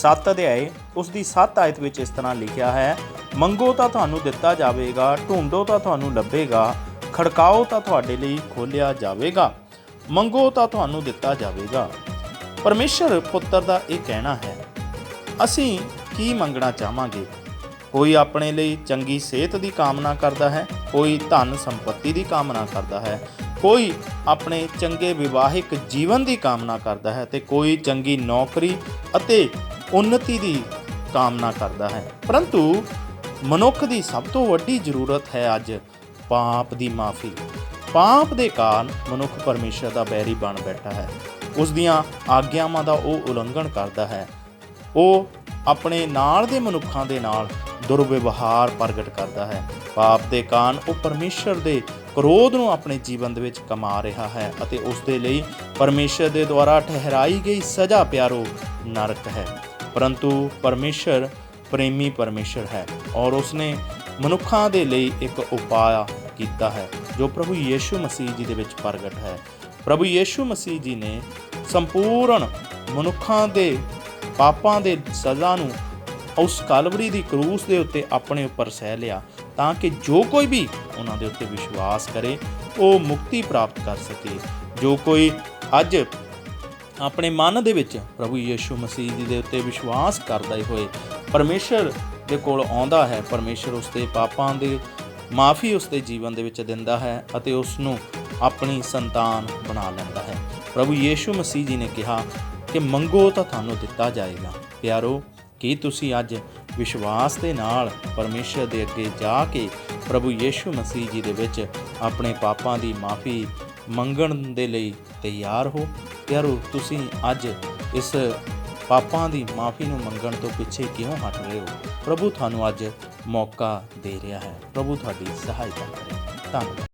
7 ਅਧਿਆਏ ਉਸ ਦੀ 7 ਆਇਤ ਵਿੱਚ ਇਸ ਤਰ੍ਹਾਂ ਲਿਖਿਆ ਹੈ, ਮੰਗੋ ਤਾਂ ਤੁਹਾਨੂੰ ਦਿੱਤਾ ਜਾਵੇਗਾ, ਢੂੰਡੋ ਤਾਂ ਤੁਹਾਨੂੰ ਲੱਭੇਗਾ, ਖੜਕਾਓ ਤਾਂ ਤੁਹਾਡੇ ਲਈ ਖੋਲ੍ਹਿਆ ਜਾਵੇਗਾ, ਮੰਗੋ ਤਾਂ ਤੁਹਾਨੂੰ ਦਿੱਤਾ ਜਾਵੇਗਾ। ਪਰਮੇਸ਼ਰ ਪੁੱਤਰ ਦਾ ਇਹ ਕਹਿਣਾ ਹੈ, ਅਸੀਂ ਕੀ ਮੰਗਣਾ ਚਾਹਾਂਗੇ? ਕੋਈ ਆਪਣੇ ਲਈ ਚੰਗੀ ਸਿਹਤ ਦੀ ਕਾਮਨਾ ਕਰਦਾ ਹੈ? ਕੋਈ ਧਨ ਸੰਪਤੀ ਦੀ ਕਾਮਨਾ ਕਰਦਾ ਹੈ? ਕੋਈ ਆਪਣੇ ਚੰਗੇ ਵਿਵਾਹਿਕ ਜੀਵਨ ਦੀ ਕਾਮਨਾ ਕਰਦਾ ਹੈ? ਤੇ ਕੋਈ ਚੰਗੀ ਨੌਕਰੀ ਅਤੇ ਉન્નਤੀ ਦੀ ਕਾਮਨਾ ਕਰਦਾ ਹੈ। ਪਰੰਤੂ ਮਨੁੱਖ ਦੀ ਸਭ ਤੋਂ ਵੱਡੀ ਜ਼ਰੂਰਤ ਹੈ ਅੱਜ ਪਾਪ ਦੀ ਮਾਫੀ। ਪਾਪ ਦੇ ਕਾਰਨ ਮਨੁੱਖ ਪਰਮੇਸ਼ਰ ਦਾ ਬੈਰੀ ਬਣ ਬੈਠਾ ਹੈ। ਉਸ ਦੀਆਂ ਆਗਿਆਵਾਂ ਦਾ ਉਹ ਉਲੰਘਣ ਕਰਦਾ ਹੈ। ਉਹ ਆਪਣੇ ਨਾਲ ਦੇ ਮਨੁੱਖਾਂ ਦੇ ਨਾਲ ਦੁਰਵਿਵਹਾਰ ਪ੍ਰਗਟ ਕਰਦਾ ਹੈ। ਪਾਪ ਦੇ ਕਾਰਨ ਉਹ ਪਰਮੇਸ਼ਰ ਦੇ ਕ੍ਰੋਧ ਨੂੰ ਆਪਣੇ ਜੀਵਨ ਦੇ ਵਿੱਚ ਕਮਾ ਰਿਹਾ ਹੈ ਅਤੇ ਉਸ ਦੇ ਲਈ ਪਰਮੇਸ਼ਰ ਦੇ ਦੁਆਰਾ ਠਹਿਰਾਈ ਗਈ ਸਜ਼ਾ ਪਿਆਰੋ ਨਰਕ ਹੈ। ਪਰੰਤੂ ਪਰਮੇਸ਼ਰ ਪ੍ਰੇਮੀ ਪਰਮੇਸ਼ਰ ਹੈ ਔਰ ਉਸਨੇ ਮਨੁੱਖਾਂ ਦੇ ਲਈ ਇੱਕ ਉਪਾਅ ਕੀਤਾ ਹੈ, ਜੋ ਪ੍ਰਭੂ ਯੀਸ਼ੂ ਮਸੀਹ ਜੀ ਦੇ ਵਿੱਚ ਪ੍ਰਗਟ ਹੈ। ਪ੍ਰਭੂ ਯੀਸ਼ੂ ਮਸੀਹ ਜੀ ਨੇ ਸੰਪੂਰਨ ਮਨੁੱਖਾਂ ਦੇ, ਪਾਪਾਂ ਦੇ ਸਜ਼ਾ ਨੂੰ ਉਸ ਕਲਵਰੀ ਦੀ ਕਰੂਸ ਦੇ ਉੱਤੇ ਆਪਣੇ ਉੱਪਰ ਸਹਿ ਲਿਆ, ਤਾਂ ਕਿ ਜੋ ਕੋਈ ਵੀ ਉਹਨਾਂ ਦੇ ਉੱਤੇ ਵਿਸ਼ਵਾਸ ਕਰੇ, ਉਹ ਮੁਕਤੀ ਪ੍ਰਾਪਤ ਕਰ ਸਕੇ। ਜੋ ਕੋਈ ਅੱਜ ਆਪਣੇ ਮਨ ਦੇ ਵਿੱਚ ਪ੍ਰਭੂ ਯੀਸ਼ੂ ਮਸੀਹ ਜੀ ਦੇ ਉੱਤੇ ਵਿਸ਼ਵਾਸ ਕਰਦਾ ਹੋਏ। ਪਰਮੇਸ਼ਰ ਦੇ ਕੋਲ ਆਉਂਦਾ ਹੈ। ਪਰਮੇਸ਼ਰ ਉਸ ਦੇ ਪਾਪਾਂ ਦੇ ਮਾਫੀ ਉਸ ਦੇ ਜੀਵਨ ਦੇ ਵਿੱਚ ਦਿੰਦਾ ਹੈ ਅਤੇ ਉਸ ਨੂੰ ਆਪਣੀ ਸੰਤਾਨ ਬਣਾ ਲੈਂਦਾ ਹੈ। ਪ੍ਰਭੂ ਯੀਸ਼ੂ ਮਸੀਹ ਜੀ ਨੇ ਕਿਹਾ ਕਿ ਮੰਗੋ ਤਾਂ ਤੁਹਾਨੂੰ ਦਿੱਤਾ ਜਾਏਗਾ। ਪਿਆਰੋ, ਕੀ ਤੁਸੀਂ ਅੱਜ ਵਿਸ਼ਵਾਸ ਦੇ ਨਾਲ ਪਰਮੇਸ਼ਰ ਦੇ ਅੱਗੇ ਜਾ ਕੇ ਪ੍ਰਭੂ ਯੀਸ਼ੂ ਮਸੀਹ ਜੀ ਦੇ ਵਿੱਚ ਆਪਣੇ ਪਾਪਾਂ ਦੀ ਮਾਫੀ ਮੰਗਣ ਦੇ ਲਈ ਤਿਆਰ ਹੋ? ਪਿਆਰੋ, ਤੁਸੀਂ ਅੱਜ ਇਸ ਪਾਪਾਂ ਦੀ ਮਾਫੀ ਨੂੰ ਮੰਗਣ ਤੋਂ ਪਿੱਛੇ ਕਿਉਂ ਹਟ ਰਹੇ ਹੋ? ਪ੍ਰਭੂ ਤੁਹਾਨੂੰ ਅੱਜ ਮੌਕਾ ਦੇ ਰਿਹਾ ਹੈ। ਪ੍ਰਭੂ ਤੁਹਾਡੀ ਸਹਾਇਤਾ ਕਰੇ। ਧੰਨਵਾਦ।